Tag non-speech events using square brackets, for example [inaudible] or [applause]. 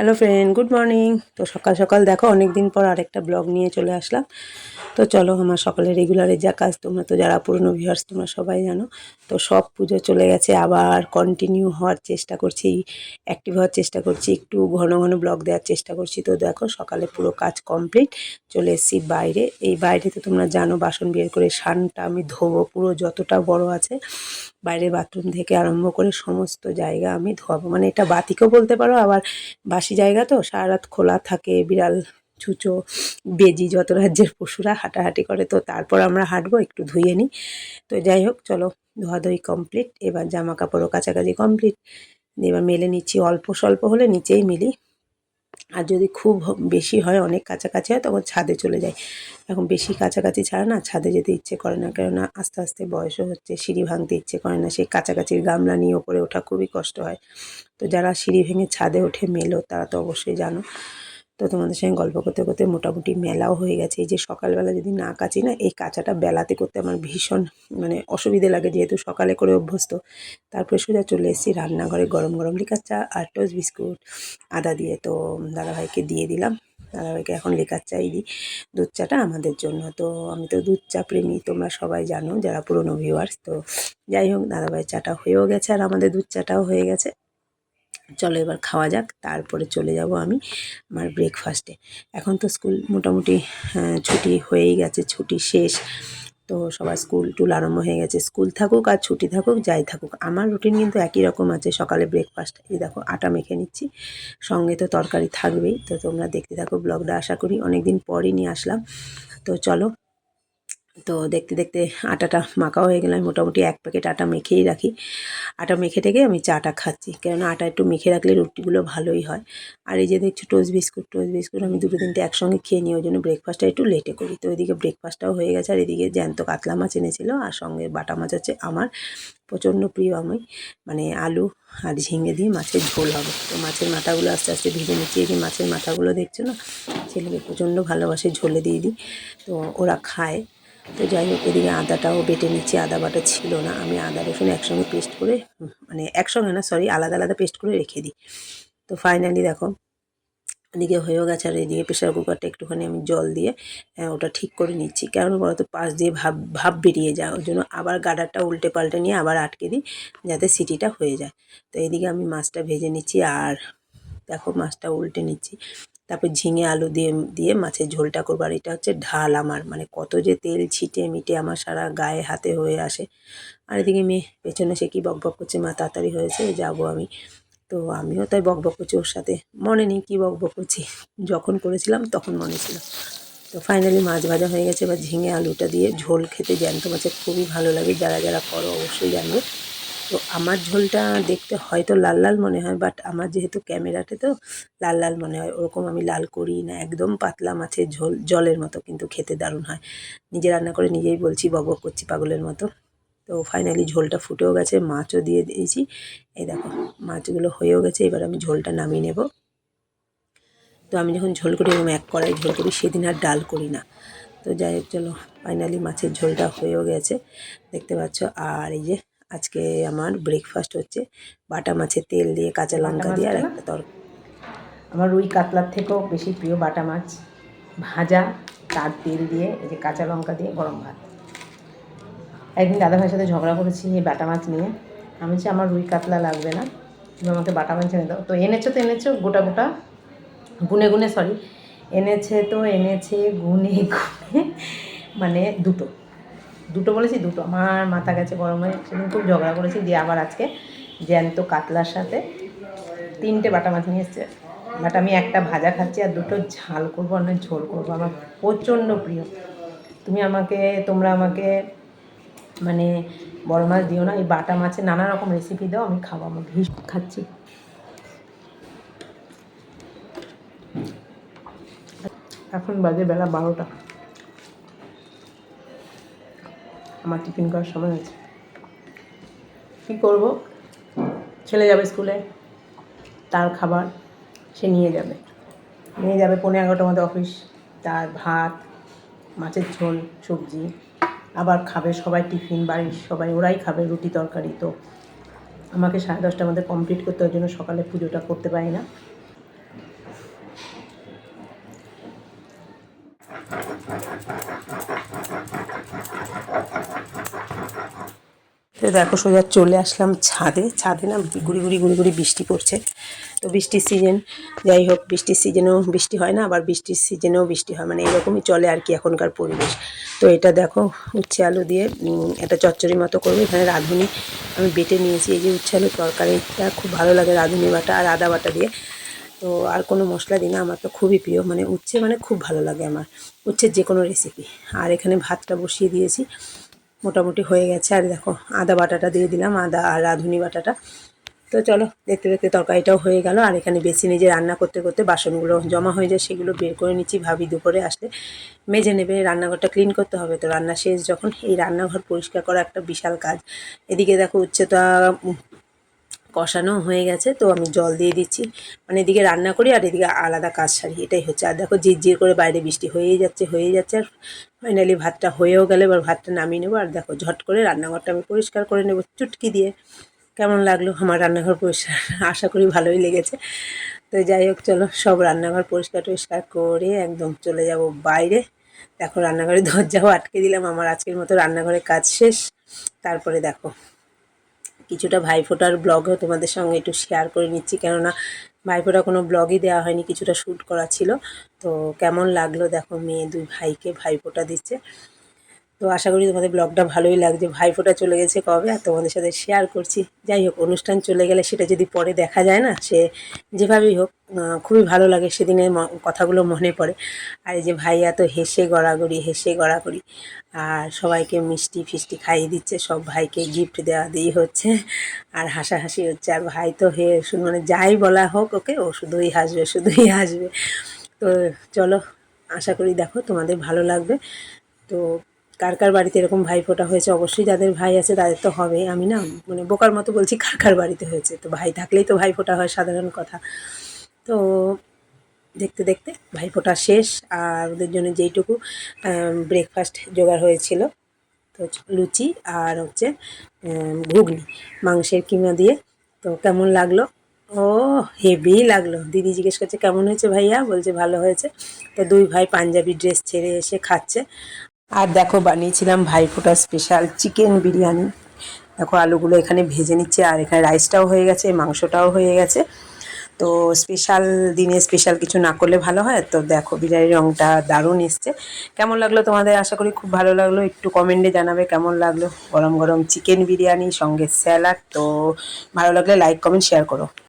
Hello friend good morning তো সকাল সকাল দেখো অনেক দিন পর আরেকটা ব্লগ নিয়ে চলে আসলাম। তো চলো, আমার সকালে রেগুলারে যা কাজ, তোমরা তো যারা পুরনো ভিউয়ার্স তোমরা সবাই জানো। তো সব পুজো চলে গেছে, আবার কন্টিনিউ হওয়ার চেষ্টা করছি অ্যাক্টিভ হওয়ার চেষ্টা করছি, একটু ঘন ঘন ব্লগ দেওয়ার চেষ্টা করছি। তো দেখো, সকালে পুরো কাজ কমপ্লিট চলে এসেছি বাইরে। এই বাইরে তো তোমরা জানো, বাসন বের করে সানটা আমি ধোবো, পুরো যতটা বড় আছে, বাইরে বাথরুম থেকে আরম্ভ করে সমস্ত জায়গা আমি ধোয়াবো। মানে এটা বাতিকেও বলতে পারো, আবার বাসি জায়গা তো সারা রাত খোলা থাকে, বিড়াল, চুচো, বেজি যত রাজ্যের পশুরা হাঁটাহাঁটি করে তো তারপর আমরা হাঁটবো, একটু ধুয়ে নিই। তো যাই হোক, চলো ধোয়াধুই কমপ্লিট এবার জামা কাপড়ও কাছাকাছি কমপ্লিট এবার মেলে নিচ্ছি অল্প স্বল্প হলে নিচেই মিলি। আর যদি খুব বেশি হয়, অনেক কাছাকাছি হয়, তখন ছাদে চলে যায় এখন বেশি কাছাকাছি ছাড়া না, ছাদে যেতে ইচ্ছে করে না। কেননা আস্তে আস্তে বয়সও হচ্ছে, সিঁড়ি ভাঙতে ইচ্ছে করে না। সেই কাছাকাছির গামলা নিয়ে ওপরে ওঠা খুবই কষ্ট হয়। তো যারা সিঁড়ি ভেঙে ছাদে ওঠে, মেলো, তারা তো অবশ্যই জানো। তো তোমাদের সঙ্গে গল্প করতে করতে মোটামুটি মেলাও হয়ে গেছে। এই যে সকালবেলা যদি না কাচি না, এই কাঁচাটা বেলাতে করতে আমার ভীষণ মানে অসুবিধে লাগে যেহেতু সকালে করে অভ্যস্ত। তারপরে সোজা চলে এসেছি রান্নাঘরে গরম গরম লিকার চা আর টোস্ট বিস্কুট আদা দিয়ে। তো দাদাভাইকে দিয়ে দিলাম। দাদাভাইকে এখন লিকার চাই দিই। দুধ চাটা আমাদের জন্য। তো আমি তো দুধ চা প্রেমী, তোমরা সবাই জানো যারা পুরনো ভিউয়ার্স তো যাই হোক দাদাভাই চাটা হয়েও গেছে আর আমাদের দুধ চাটাও হয়ে গেছে। চলো এবার খাওয়া যাক তারপরে চলে যাব আমি আমার ব্রেকফাস্টে এখন তো স্কুল মোটামুটি আহ, ছুটি হয়েই গেছে ছুটি শেষ। তো সবার স্কুল টুল আরম্ভ হয়ে গেছে। স্কুল থাকুক আর ছুটি থাকুক যাই থাকুক আমার রুটিন কিন্তু একই রকম আছে। সকালে ব্রেকফাস্ট এই দেখো আটা মেখে নিচ্ছি। সঙ্গে তো তরকারি থাকবেই। তো তোমরা দেখতে থাকো ব্লগটা আশা করি অনেক দিন পরই নিয়ে আসলাম। তো চলো তো দেখতে দেখতে আটাটা মাখাও হয়ে গেলে। আমি মোটামুটি এক প্যাকেট আটা মেখেই রাখি। আটা মেখে থেকে আমি চাটা খাচ্ছি। কেননা আটা একটু মেখে রাখলে রুটিগুলো ভালোই হয়। আর এই যে দেখছ টোস্ট বিস্কুট টোস্ট বিস্কুট আমি দুটো তিনটে একসঙ্গে খেয়ে নিই ওই জন্য ব্রেকফাস্টটা একটু লেটে করি। তো ওইদিকে ব্রেকফাস্টটাও হয়ে গেছে, আর এদিকে জ্যান্ত কাতলা মাছ এনেছিল, আর সঙ্গে বাটা মাছ হচ্ছে আমার। প্রচণ্ড প্রিয় আমি। মানে আলু আর ঝিঙে দিয়ে মাছের ঝোল হবে। তো মাছের মাথাগুলো আস্তে আস্তে ভেজে নিচ্ছি। এই যে মাছের মাথাগুলো দেখছ না? ছেলেকে প্রচণ্ড ভালোবাসে ঝোলে দিয়ে দিই। তো ওরা খায়। তো যাই হোক, এদিকে আদাটাও বেটে নিচ্ছি। আদা বাটা ছিল না। আমি আদা, রসুন একসঙ্গে পেস্ট করে মানে একসঙ্গে না সরি আলাদা আলাদা পেস্ট করে রেখে দিই। তো ফাইনালি দেখো, এদিকে হয়েও গেছে আর এদিকে প্রেশার কুকারটা একটুখানি আমি জল দিয়ে ওটা ঠিক করে নিচ্ছি। কারণ বলতো, পাশ দিয়ে ভাব ভাব বেরিয়ে যায়। ওই জন্য আবার গাডারটা উল্টে পাল্টে নিয়ে আবার আটকে দিই, যাতে সিটিটা হয়ে যায়। তো এদিকে আমি মাছটা ভেজে নিচ্ছি আর দেখো, মাছটা উল্টে নিচ্ছি। তারপর ঝিঙে আলু দিয়ে দিয়ে মাছের ঝোলটা করব। আর এটা হচ্ছে ঢাল আমার মানে কত যে তেল ছিটে মিটে আমার সারা গায়ে হাতে হয়ে আসে। আর এদিকে মেয়ে পেছনে সে কি বক করছে, মা তাড়াতাড়ি হয়েছে, যাব আমি। তো আমিও তাই বক বক করছি ওর সাথে। মনে নেই কী বক করছি। যখন করেছিলাম তখন মনে ছিল। তো ফাইনালি মাছ ভাজা হয়ে গেছে, এবার ঝিঙে আলুটা দিয়ে ঝোল খেতে জ্যান্ত মাছের, খুবই ভালো লাগে। যারা যারা করো অবশ্যই জানবে। তো আমার ঝোলটা দেখতে হয়তো লাল লাল মনে হয় বাট আমার যেহেতু ক্যামেরাতে তো লাল লাল মনে হয়, ওরকম আমি লাল করি না, একদম পাতলা মাছের ঝোল, জলের মতো কিন্তু খেতে দারুণ হয়। নিজে রান্না করে নিজেই বলছি, বক করছি পাগলের মতো। তো ফাইনালি ঝোলটা ফুটেও গেছে, মাছও দিয়ে দিয়েছি। এই দেখো, মাছগুলো হয়েও গেছে, এবার আমি ঝোলটা নামিয়ে নেব। তো আমি যখন ঝোল করি, এরকম এক কড়াই ঝোল করি, সেদিন আর ডাল করি না। তো যাই হোক, চলো ফাইনালি মাছের ঝোলটা হয়েও গেছে, দেখতে পাচ্ছ। আর এই যে আজকে আমার ব্রেকফাস্ট হচ্ছে। বাটা মাছের তেল দিয়ে কাঁচা লঙ্কা দিয়ে আর একটা তরকারি আমার রুই কাতলার থেকেও বেশি প্রিয় বাটা মাছ। ভাজা তার তেল দিয়ে এই যে কাঁচা লঙ্কা দিয়ে গরম ভাত। একদিন দাদা ভাইয়ের সাথে ঝগড়া করেছি এই বাটা মাছ নিয়ে। আমি বলছি আমার রুই কাতলা লাগবে না তুমি আমাকে বাটা মাছ এনে দাও। তো এনেছো তো এনেছো গোটা গোটা? গুনে গুনে সরি এনেছে তো এনেছে গুনে গুনে মানে দুটো। দুটো বলেছি, দুটো। আমার মাথা গেছে গরম সেদিন খুব ঝগড়া করেছি, দিয়ে আবার আজকে জ্যান্ত কাতলার সাথে তিনটে বাটা মাছ নিয়ে এসছে। বাট আমি একটা ভাজা খাচ্ছি আর দুটো ঝাল করব নয়, ঝোল করব। আমার প্রচণ্ড প্রিয়। তুমি আমাকে, তোমরা আমাকে মানে বড় মাছ দিও না, এই বাটা মাছের নানা রকম রেসিপি দাও, আমি খাব আমার ভীষণ খাচ্ছি। এখন বাজে বেলা বারোটা। আমার টিফিন করার সময় হয়েছে। কী করব? ছেলে যাবে স্কুলে, তার খাবার সে নিয়ে যাবে। নিয়ে যাবে পনেরো এগারোটার মধ্যে অফিস তার ভাত, মাছের ঝোল, সবজি, আবার খাবে সবাই টিফিন বাড়ির সবাই, ওরাই খাবে রুটি, তরকারি। তো আমাকে সাড়ে দশটার মধ্যে কমপ্লিট করতে ওই জন্য সকালে পুজোটা করতে পারি না। দেখো সোজা চলে আসলাম ছাদে। ছাদে না গুড়ি গুড়ি গুড়ি গুড়ি বৃষ্টি পড়ছে। তো বৃষ্টির সিজন যাই হোক, বৃষ্টির সিজনেও বৃষ্টি হয় না, আবার বৃষ্টির সিজনেও বৃষ্টি হয়। মানে এরকমই চলে আর কি এখনকার পরিবেশ। তো এটা দেখো, উচ্ছে আলু দিয়ে একটা চচ্চড়ি মতো করব। এখানে রাঁধুনি আমি বেটে নিয়েছি। এই যে উচ্ছে আলুর তরকারিটা খুব ভালো লাগে রাঁধুনি বাটা আর আদা বাটা দিয়ে। তো আর কোনো মশলা দিই না, আমার তো খুবই প্রিয়। মানে উচ্ছে মানে খুব ভালো লাগে আমার উচ্ছের যে কোনো রেসিপি আর এখানে ভাতটা বসিয়ে দিয়েছি। মোটামুটি হয়ে গেছে। আর দেখো, আদা বাটাটা দিয়ে দিলাম, আদা আর রাঁধুনি বাটাটা। তো চলো, দেখতে দেখতে তরকারিটাও হয়ে গেল। আর এখানে বেশি নিজে রান্না করতে করতে বাসনগুলো জমা হয়ে যায়, সেগুলো বের করে নিচ্ছি ভাবি দুপুরে আসলে মেজে নেবে, রান্নাঘরটা ক্লিন করতে হবে তো, রান্না শেষ। যখন এই রান্নাঘর পরিষ্কার করা একটা বিশাল কাজ। এদিকে দেখো উচ্চতা কষানো হয়ে গেছে, তো আমি জল দিয়ে দিচ্ছি। মানে এদিকে রান্না করি আর এদিকে আলাদা কাজ সারি, এটাই হচ্ছে। আর দেখো জিরজির করে বাইরে বৃষ্টি হয়েই যাচ্ছে হয়েই যাচ্ছে। আর ফাইনালি ভাতটা হয়েও গেলে, এবার ভাতটা নামিয়ে নেব। আর দেখো ঝট করে রান্নাঘরটা আমি পরিষ্কার করে নেব, চুটকি দিয়ে। কেমন লাগল আমার রান্নাঘর পরিষ্কার? [laughs] আশা করি ভালোই লেগেছে। তো যাই হোক, চলো সব রান্নাঘর পরিষ্কার টরিষ্কার করে একদম চলে যাব বাইরে। দেখো রান্নাঘরে দরজাও আটকে দিলাম, আমার আজকের মতো রান্নাঘরের কাজ শেষ। তারপরে দেখো। কিছুটা ভাইফোঁটার ব্লগও তোমাদের সঙ্গে একটু শেয়ার করে নিচ্ছি। কেননা ভাইফোঁটা কোনো ব্লগই দেওয়া হয়নি, কিছুটা শ্যুট করা ছিল। তো কেমন লাগল দেখো, মেয়ে দুই ভাইকে ভাইফোঁটা দিচ্ছে। তো আশা করি তোমাদের ব্লগটা ভালোই লাগছে। ভাইফোঁটা চলে গেছে কবে? আর তোমাদের সাথে শেয়ার করছি। যাই হোক, অনুষ্ঠান চলে গেলে সেটা যদি পরে দেখা যায় না, সে যেভাবেই হোক খুবই ভালো লাগে সেদিনের কথাগুলো মনে পড়ে। আর এই যে ভাইয়া তো হেসে গড়াগড়ি হেসে গড়াগড়ি। আর সবাইকে মিষ্টি ফিষ্টি খাইয়ে দিচ্ছে, সব ভাইকে গিফট দেওয়া দিয়ে হচ্ছে। আর হাসাহাসি হচ্ছে। আর ভাই তো হে মানে যাই বলা হোক ওকে, ও শুধুই হাসবে শুধুই হাসবে। তো চলো, আশা করি দেখো তোমাদের ভালো লাগবে। তো কার কার বাড়িতে এরকম ভাই ফোটা হয়েছে, অবশ্যই যাদের ভাই আছে তাদের তো হবে। আমি না মানে বোকার মতো বলছি কার কার বাড়িতে হয়েছে। তো ভাই থাকলেই তো ভাই ফোটা হয় সাধারণ কথা। তো দেখতে দেখতে ভাইফোঁটা শেষ আর ওদের জন্য যেইটুকু ব্রেকফাস্ট জোগাড় হয়েছিল, তো লুচি আর হচ্ছে ঘুগনি, মাংসের কিমা দিয়ে। তো কেমন লাগল? ও, হেভি লাগল। দিদি জিজ্ঞেস করছে, কেমন হয়েছে ভাইয়া? বলছে, ভালো হয়েছে। তো দুই ভাই পাঞ্জাবি ড্রেস ছেড়ে এসে খাচ্ছে। আর দেখো, বানিয়েছিলাম ভাইফোঁটা স্পেশাল চিকেন বিরিয়ানি। দেখো, আলুগুলো এখানে ভেজে নিচ্ছে, আর এখানে রাইসটাও হয়ে গেছে, মাংসটাও হয়ে গেছে। তো স্পেশাল দিনে স্পেশাল কিছু না করলে ভালো হয়। তো দেখো, বিরিয়ানির রঙটা দারুণ এসছে। কেমন লাগল তোমাদের? আশা করি খুব ভালো লাগল। একটু কমেন্টে জানাবে কেমন লাগল। গরম গরম চিকেন বিরিয়ানি, সঙ্গে স্যালাড তো ভালো লাগলে লাইক কমেন্ট শেয়ার করো।